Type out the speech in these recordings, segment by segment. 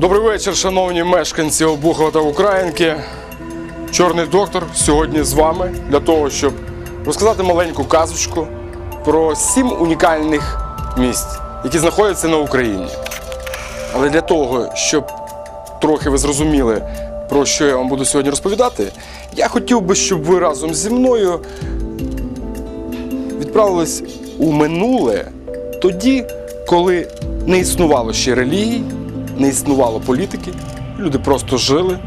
Добрий вечір, шановні мешканці Обухова та Українки. Чорний доктор сьогодні з вами для того, щоб розказати маленьку казочку про сім унікальних місць, які знаходяться на Україні. Але для того, щоб трохи ви зрозуміли, про що я вам буду сьогодні розповідати, я хотів би, щоб ви разом зі мною відправились у минуле тоді, коли не існувало ще релігій, не існувало політики, люди просто жили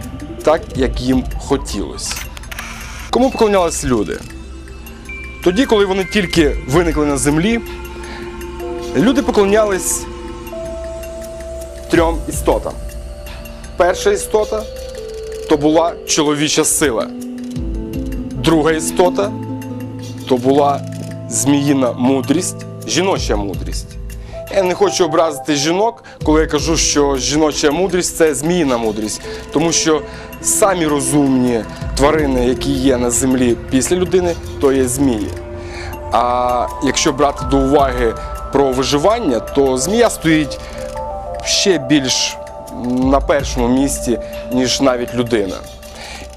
так, як їм хотілося. Кому поклонялись люди? Тоді, коли вони тільки виникли на землі, люди поклонялись трьом істотам. Перша істота то була чоловіча сила. Друга істота то була зміїна мудрість, жіноча мудрість. Я не хочу образити жінок, коли я кажу, що жіноча мудрість це зміїна мудрість, тому що самі розумні тварини, які є на землі після людини, то є змії. А якщо брати до уваги про виживання, то змія стоїть ще більш на першому місці, ніж навіть людина.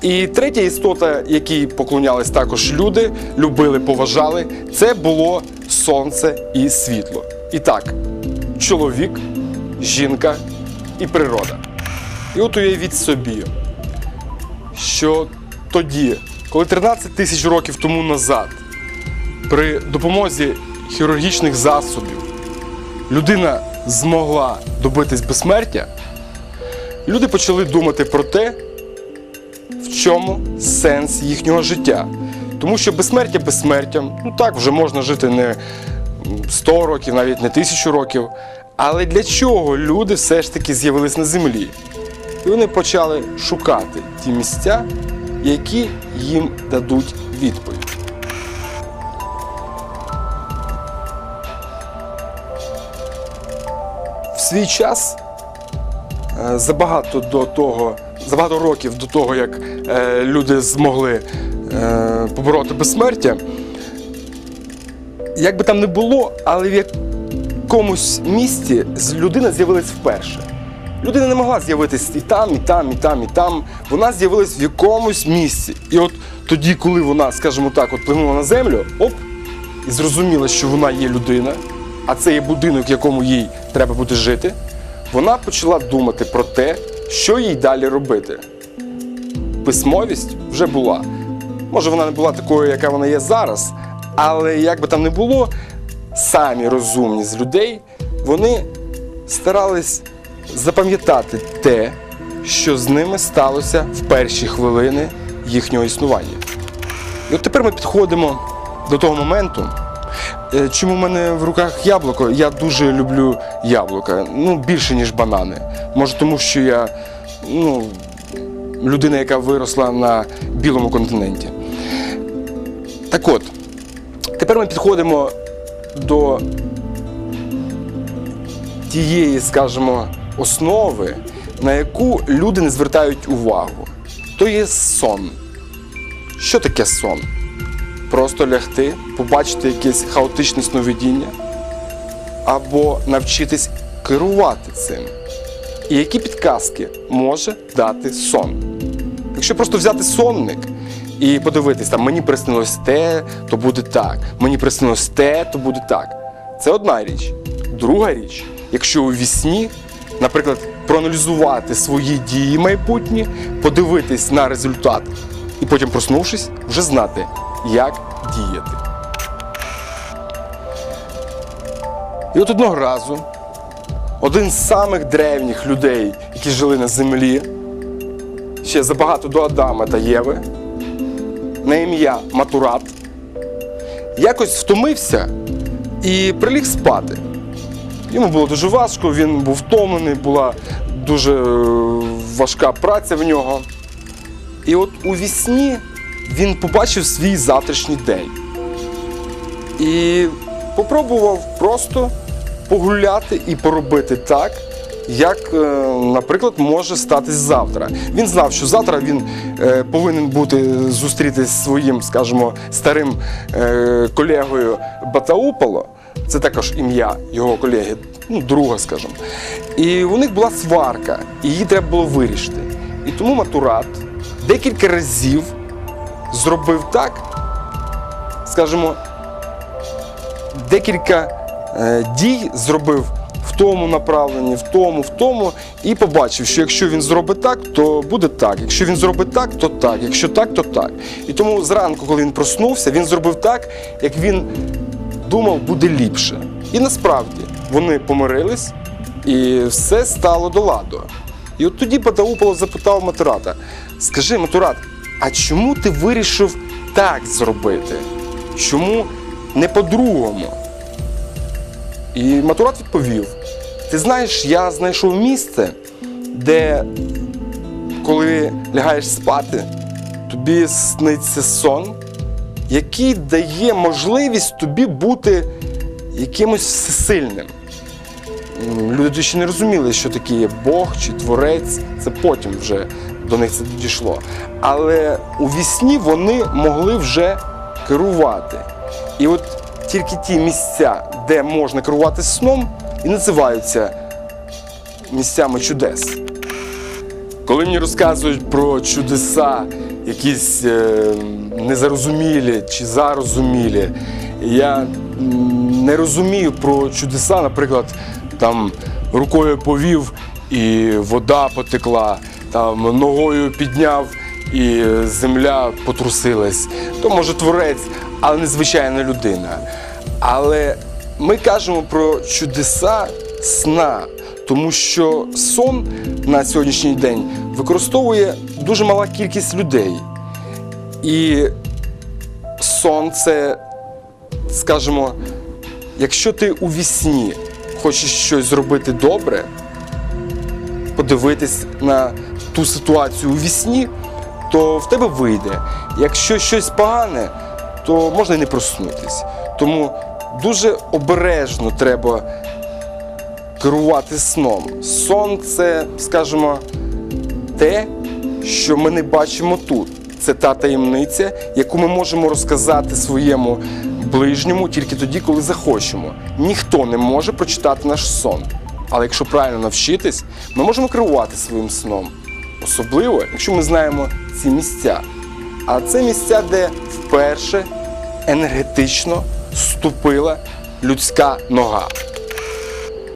І третя істота, якій поклонялись також люди, любили, поважали, це було сонце і світло. І так, чоловік, жінка і природа. І от уявіть собі, що тоді, коли 13 тисяч років тому назад, при допомозі хірургічних засобів, людина змогла добитись безсмертя, люди почали думати про те, в чому сенс їхнього життя. Тому що безсмертя безсмертям, ну так, вже можна жити не 100 років, навіть не тисячу років. Але для чого люди все ж таки з'явились на землі? І вони почали шукати ті місця, які їм дадуть відповідь. В свій час Е, забагато до того, забагато років до того, як е, люди змогли е, побороти безсмертя. Як би там не було, але в якомусь місті людина з'явилась вперше. Людина не могла з'явитись і там, і там, і там, і там. Вона з'явилась в якомусь місці. І от тоді, коли вона, скажімо так, от плинула на землю, оп, і зрозуміла, що вона є людина, а це є будинок, в якому їй треба буде жити, вона почала думати про те, що їй далі робити. Письмовість вже була. Може, вона не була такою, яка вона є зараз, але як би там не було, самі розумні з людей, вони старались запам'ятати те, що з ними сталося в перші хвилини їхнього існування. І от тепер ми підходимо до того моменту. Е, Чому в мене в руках яблуко? Я дуже люблю яблука. Ну, більше, ніж банани. Може, тому що я ну, людина, яка виросла на білому континенті. Так от, тепер ми підходимо до тієї, скажімо, основи, на яку люди не звертають увагу. То є сон. Що таке сон? Просто лягти, побачити якесь хаотичне сновидіння або навчитись керувати цим. І які підказки може дати сон? Якщо просто взяти сонник і подивитись, там мені приснилось те, то буде так, мені приснилось те, то буде так. Це одна річ. Друга річ, якщо у вісні, наприклад, проаналізувати свої дії майбутні, подивитись на результат і потім, проснувшись, вже знати, як діяти. І от одного разу один з самих древніх людей, які жили на землі, ще забагато до Адама та Єви, на ім'я Матурат, якось втомився і приліг спати. Йому було дуже важко, він був втомлений, була дуже е, важка праця в нього. І от у вісні він побачив свій завтрашній день. І попробував просто погуляти і поробити так, як, е, наприклад, може статись завтра. Він знав, що завтра він е, повинен бути зустрітись зі своїм, скажімо, старим е, колегою Батауполо. це також ім'я його колеги, ну, друга, скажімо. І у них була сварка, і її треба було вирішити. І тому Матурат декілька разів зробив так, скажімо, декілька дій зробив в тому направленні, в тому, в тому, і побачив, що якщо він зробить так, то буде так. Якщо він зробить так, то так. Якщо так, то так. І тому зранку, коли він проснувся, він зробив так, як він думав, буде ліпше. І насправді вони помирились, і все стало до ладу. І от тоді Патауполо запитав Матурата: скажи, Матурат, а чому ти вирішив так зробити? Чому не по-другому? І Матурат відповів: Ти знаєш, я знайшов місце, де коли лягаєш спати, тобі сниться сон, який дає можливість тобі бути якимось всесильним. Люди ще не розуміли, що таке є Бог чи Творець. Це потім вже до них це дійшло. Але у вісні вони могли вже керувати. І от тільки ті місця, де можна керувати сном, і називаються місцями чудес. Коли мені розказують про чудеса, якісь е, незарозумілі чи зарозумілі, я не розумію про чудеса, наприклад, там рукою повів і вода потекла, там ногою підняв і земля потрусилась. То може творець, але не звичайна людина. Але ми кажемо про чудеса сна, тому що сон на сьогоднішній день використовує дуже мала кількість людей. І сон це, скажімо, якщо ти у вісні хочеш щось зробити добре, подивитись на ту ситуацію у вісні, то в тебе вийде. Якщо щось погане, то можна і не проснутись. Тому дуже обережно треба керувати сном. Сон це, скажімо, те, що ми не бачимо тут. Це та таємниця, яку ми можемо розказати своєму ближньому тільки тоді, коли захочемо. Ніхто не може прочитати наш сон. Але якщо правильно навчитись, ми можемо керувати своїм сном. Особливо, якщо ми знаємо ці місця. А це місця, де вперше енергетично ступила людська нога.